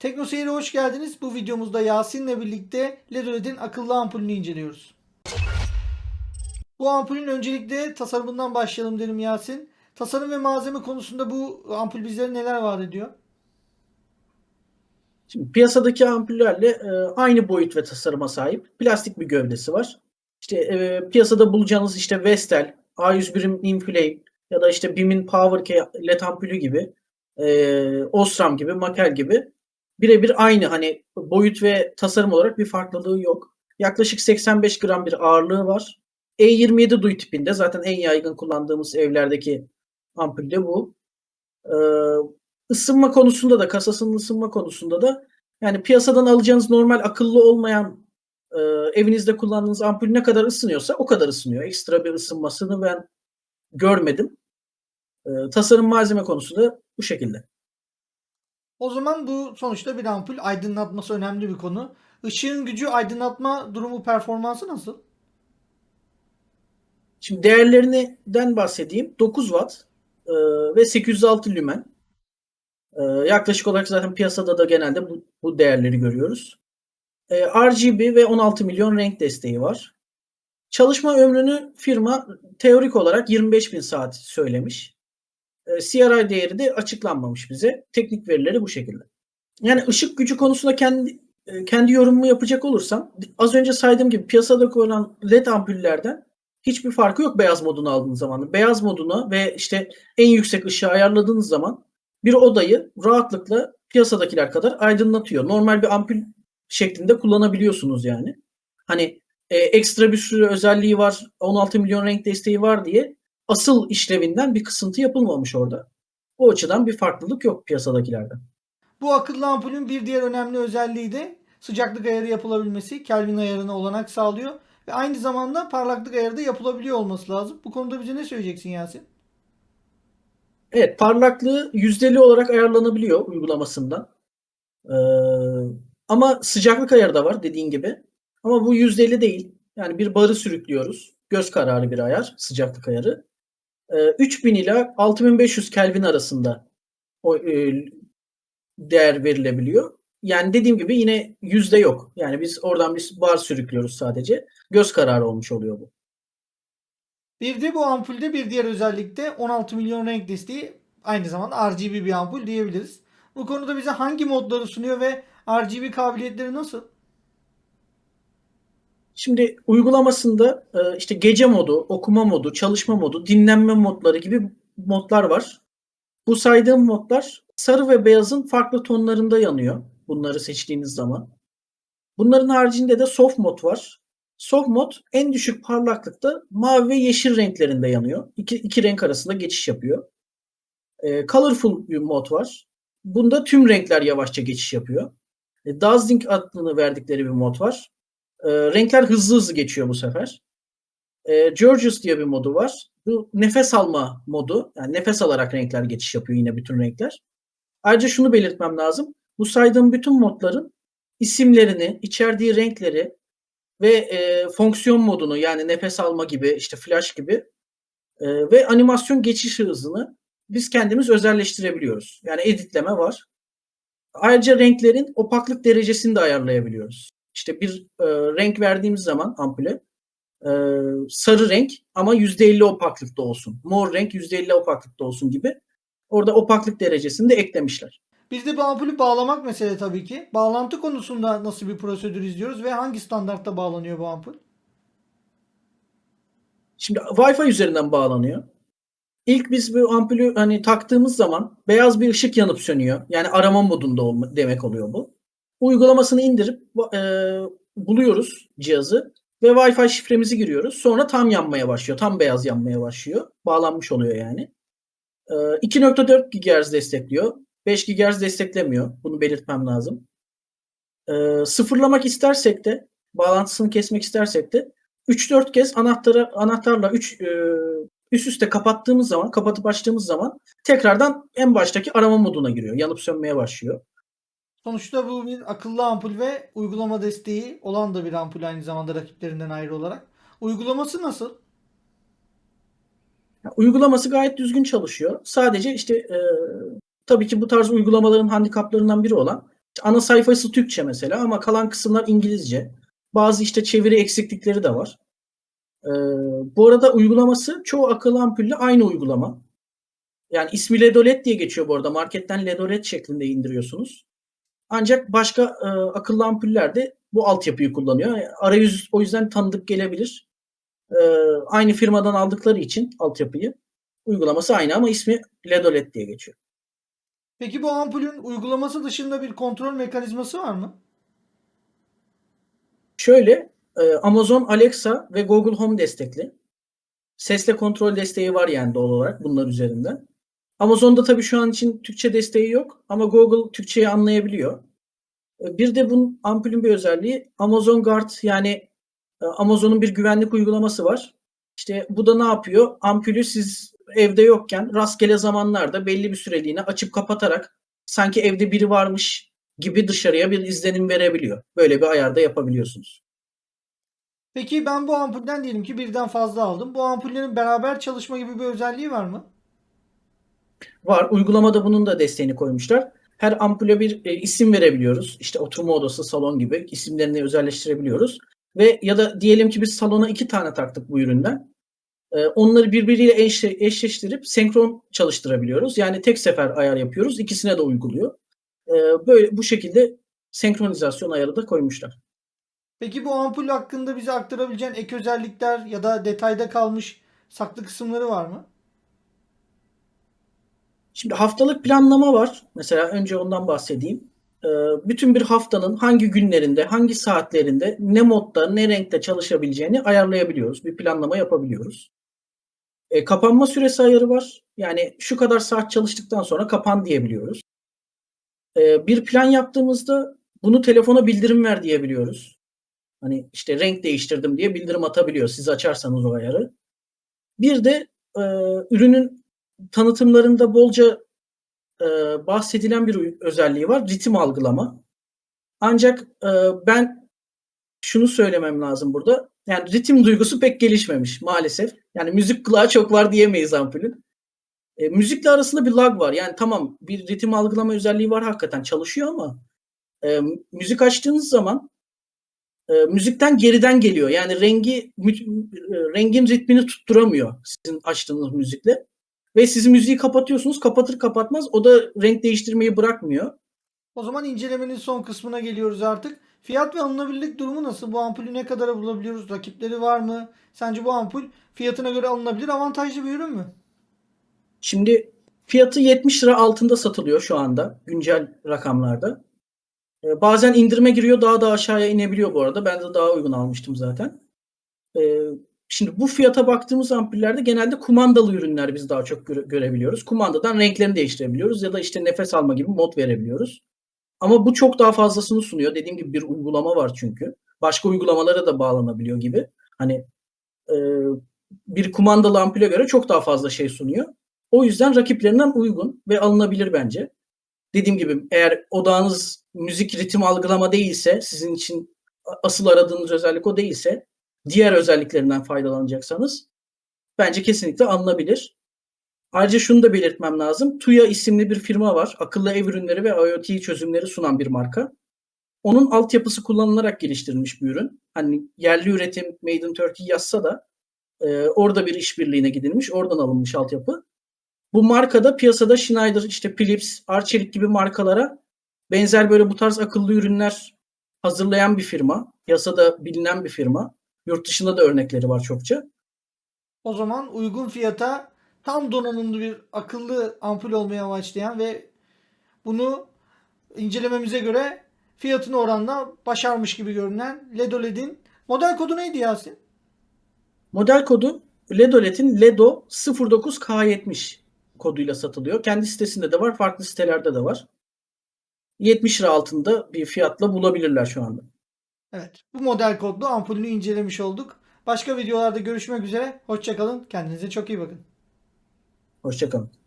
Tekno Seyir'e hoş geldiniz. Bu videomuzda Yasin'le birlikte LED'in akıllı ampulünü inceliyoruz. Bu ampulün öncelikle tasarımından başlayalım derim Yasin. Tasarım ve malzeme konusunda bu ampul bizlere neler vaat ediyor? Şimdi piyasadaki ampullerle e, aynı boyut ve tasarıma sahip plastik bir gövdesi var. İşte e, piyasada bulacağınız işte Vestel, A101'in Inflame ya da işte BİM'in PowerK LED ampulü gibi, e, Osram gibi, Makel gibi birebir aynı hani boyut ve tasarım olarak bir farklılığı yok. Yaklaşık 85 gram bir ağırlığı var. E27 duy tipinde zaten en yaygın kullandığımız evlerdeki ampul de bu. Ee, ısınma konusunda da kasasının ısınma konusunda da yani piyasadan alacağınız normal akıllı olmayan e, evinizde kullandığınız ampul ne kadar ısınıyorsa o kadar ısınıyor. Ekstra bir ısınmasını ben görmedim. E, tasarım malzeme konusu da bu şekilde. O zaman bu sonuçta bir ampul. Aydınlatması önemli bir konu. Işığın gücü, aydınlatma durumu, performansı nasıl? Şimdi değerlerinden bahsedeyim. 9 watt e, ve 806 lümen. E, yaklaşık olarak zaten piyasada da genelde bu, bu değerleri görüyoruz. E, RGB ve 16 milyon renk desteği var. Çalışma ömrünü firma teorik olarak 25 bin saat söylemiş. E, CRI değeri de açıklanmamış bize. Teknik verileri bu şekilde. Yani ışık gücü konusunda kendi e, kendi yorumumu yapacak olursam az önce saydığım gibi piyasada olan LED ampullerden hiçbir farkı yok beyaz modunu aldığınız zaman. Beyaz moduna ve işte en yüksek ışığı ayarladığınız zaman bir odayı rahatlıkla piyasadakiler kadar aydınlatıyor. Normal bir ampul şeklinde kullanabiliyorsunuz yani. Hani e, ekstra bir sürü özelliği var, 16 milyon renk desteği var diye asıl işlevinden bir kısıntı yapılmamış orada. O açıdan bir farklılık yok piyasadakilerden. Bu akıllı ampulün bir diğer önemli özelliği de sıcaklık ayarı yapılabilmesi. Kelvin ayarına olanak sağlıyor. Ve aynı zamanda parlaklık ayarı da yapılabiliyor olması lazım. Bu konuda bize ne söyleyeceksin Yasin? Evet, parlaklığı yüzdeli olarak ayarlanabiliyor uygulamasından. Ee, ama sıcaklık ayarı da var dediğin gibi. Ama bu yüzdeli değil. Yani bir barı sürüklüyoruz. Göz kararı bir ayar, sıcaklık ayarı. Ee, 3000 ila 6500 Kelvin arasında o e, değer verilebiliyor. Yani dediğim gibi yine yüzde yok. Yani biz oradan bir bar sürüklüyoruz sadece. Göz kararı olmuş oluyor bu. Bir de bu ampulde bir diğer özellik de 16 milyon renk desteği aynı zamanda RGB bir ampul diyebiliriz. Bu konuda bize hangi modları sunuyor ve RGB kabiliyetleri nasıl? Şimdi uygulamasında e, işte gece modu, okuma modu, çalışma modu, dinlenme modları gibi modlar var. Bu saydığım modlar sarı ve beyazın farklı tonlarında yanıyor bunları seçtiğiniz zaman. Bunların haricinde de soft mod var. Soft mod en düşük parlaklıkta mavi ve yeşil renklerinde yanıyor. İki, iki renk arasında geçiş yapıyor. E, colorful mod var. Bunda tüm renkler yavaşça geçiş yapıyor. E, Dazzling adını verdikleri bir mod var. E, renkler hızlı hızlı geçiyor bu sefer. E, Georges diye bir modu var. Bu nefes alma modu. Yani nefes alarak renkler geçiş yapıyor yine bütün renkler. Ayrıca şunu belirtmem lazım. Bu saydığım bütün modların isimlerini, içerdiği renkleri ve e, fonksiyon modunu yani nefes alma gibi, işte flash gibi e, ve animasyon geçiş hızını biz kendimiz özelleştirebiliyoruz. Yani editleme var. Ayrıca renklerin opaklık derecesini de ayarlayabiliyoruz. İşte bir e, renk verdiğimiz zaman ampule e, sarı renk ama %50 opaklıkta olsun. Mor renk %50 opaklıkta olsun gibi. Orada opaklık derecesini de eklemişler. Biz de bu ampulü bağlamak mesele tabii ki. Bağlantı konusunda nasıl bir prosedür izliyoruz ve hangi standartta bağlanıyor bu ampul? Şimdi Wi-Fi üzerinden bağlanıyor. İlk biz bu ampulü hani taktığımız zaman beyaz bir ışık yanıp sönüyor. Yani arama modunda olma, demek oluyor bu. Uygulamasını indirip e, buluyoruz cihazı ve Wi-Fi şifremizi giriyoruz. Sonra tam yanmaya başlıyor. Tam beyaz yanmaya başlıyor. Bağlanmış oluyor yani. E, 2.4 GHz destekliyor. 5 GHz desteklemiyor. Bunu belirtmem lazım. E, sıfırlamak istersek de bağlantısını kesmek istersek de 3-4 kez anahtarı anahtarla 3 e, üst üste kapattığımız zaman, kapatıp açtığımız zaman tekrardan en baştaki arama moduna giriyor. Yanıp sönmeye başlıyor. Sonuçta bu bir akıllı ampul ve uygulama desteği olan da bir ampul aynı zamanda rakiplerinden ayrı olarak. Uygulaması nasıl? Uygulaması gayet düzgün çalışıyor. Sadece işte e, tabii ki bu tarz uygulamaların handikaplarından biri olan Ana sayfası Türkçe mesela ama kalan kısımlar İngilizce. Bazı işte çeviri eksiklikleri de var. Ee, bu arada uygulaması çoğu akıllı ampulle aynı uygulama. Yani ismi Ledolet diye geçiyor bu arada. Marketten Ledolet şeklinde indiriyorsunuz. Ancak başka e, akıllı ampuller de bu altyapıyı kullanıyor. Yani Arayüz o yüzden tanıdık gelebilir. Ee, aynı firmadan aldıkları için altyapıyı uygulaması aynı ama ismi Ledolet diye geçiyor. Peki bu ampulün uygulaması dışında bir kontrol mekanizması var mı? Şöyle e, Amazon Alexa ve Google Home destekli. Sesle kontrol desteği var yani doğal olarak bunlar üzerinden. Amazon'da tabii şu an için Türkçe desteği yok ama Google Türkçeyi anlayabiliyor. E, Bir de bunun ampulün bir özelliği Amazon Guard yani e, Amazon'un bir güvenlik uygulaması var. İşte bu da ne yapıyor? Ampulü siz evde yokken rastgele zamanlarda belli bir süreliğine açıp kapatarak sanki evde biri varmış gibi dışarıya bir izlenim verebiliyor. Böyle bir ayarda yapabiliyorsunuz. Peki ben bu ampulden diyelim ki birden fazla aldım. Bu ampullerin beraber çalışma gibi bir özelliği var mı? Var. Uygulamada bunun da desteğini koymuşlar. Her ampule bir e, isim verebiliyoruz. İşte oturma odası, salon gibi isimlerini özelleştirebiliyoruz. Ve ya da diyelim ki biz salona iki tane taktık bu üründen. E, onları birbiriyle eşle- eşleştirip senkron çalıştırabiliyoruz. Yani tek sefer ayar yapıyoruz. İkisine de uyguluyor. E, böyle bu şekilde senkronizasyon ayarı da koymuşlar. Peki bu ampul hakkında bize aktarabileceğin ek özellikler ya da detayda kalmış saklı kısımları var mı? Şimdi haftalık planlama var. Mesela önce ondan bahsedeyim. Ee, bütün bir haftanın hangi günlerinde, hangi saatlerinde, ne modda, ne renkte çalışabileceğini ayarlayabiliyoruz. Bir planlama yapabiliyoruz. E, kapanma süresi ayarı var. Yani şu kadar saat çalıştıktan sonra kapan diyebiliyoruz. E, bir plan yaptığımızda bunu telefona bildirim ver diyebiliyoruz. Hani işte renk değiştirdim diye bildirim atabiliyor siz açarsanız o ayarı. Bir de e, ürünün tanıtımlarında bolca e, bahsedilen bir özelliği var. Ritim algılama. Ancak e, ben şunu söylemem lazım burada. Yani ritim duygusu pek gelişmemiş maalesef. Yani müzik kulağı çok var diyemeyiz ampulün. E, müzikle arasında bir lag var. Yani tamam bir ritim algılama özelliği var hakikaten çalışıyor ama e, müzik açtığınız zaman e, müzikten geriden geliyor. Yani rengi mü- e, rengin ritmini tutturamıyor sizin açtığınız müzikle. Ve siz müziği kapatıyorsunuz. Kapatır kapatmaz o da renk değiştirmeyi bırakmıyor. O zaman incelemenin son kısmına geliyoruz artık. Fiyat ve alınabilirlik durumu nasıl? Bu ampulü ne kadara bulabiliyoruz? Rakipleri var mı? Sence bu ampul fiyatına göre alınabilir avantajlı bir ürün mü? Şimdi fiyatı 70 lira altında satılıyor şu anda güncel rakamlarda. Ee, bazen indirime giriyor daha da aşağıya inebiliyor bu arada. Ben de daha uygun almıştım zaten. Ee, şimdi bu fiyata baktığımız ampullerde genelde kumandalı ürünler biz daha çok göre- görebiliyoruz. Kumandadan renklerini değiştirebiliyoruz ya da işte nefes alma gibi mod verebiliyoruz. Ama bu çok daha fazlasını sunuyor. Dediğim gibi bir uygulama var çünkü. Başka uygulamalara da bağlanabiliyor gibi. Hani e, bir kumandalı ampule göre çok daha fazla şey sunuyor. O yüzden rakiplerinden uygun ve alınabilir bence. Dediğim gibi eğer odağınız müzik ritim algılama değilse, sizin için asıl aradığınız özellik o değilse, diğer özelliklerinden faydalanacaksanız bence kesinlikle alınabilir. Ayrıca şunu da belirtmem lazım. Tuya isimli bir firma var. Akıllı ev ürünleri ve IoT çözümleri sunan bir marka. Onun altyapısı kullanılarak geliştirilmiş bir ürün. Hani yerli üretim Made in Turkey yazsa da e, orada bir işbirliğine gidilmiş. Oradan alınmış altyapı. Bu markada piyasada Schneider, işte Philips, Arçelik gibi markalara benzer böyle bu tarz akıllı ürünler hazırlayan bir firma. Piyasada bilinen bir firma. Yurt dışında da örnekleri var çokça. O zaman uygun fiyata tam donanımlı bir akıllı ampul olmaya başlayan ve bunu incelememize göre fiyatını oranla başarmış gibi görünen LEDOLED'in model kodu neydi Yasin? Model kodu Ledolet'in Ledo 09K70 koduyla satılıyor. Kendi sitesinde de var, farklı sitelerde de var. 70 lira altında bir fiyatla bulabilirler şu anda. Evet, bu model kodlu ampulünü incelemiş olduk. Başka videolarda görüşmek üzere. Hoşçakalın. Kendinize çok iyi bakın. Hoşçakalın.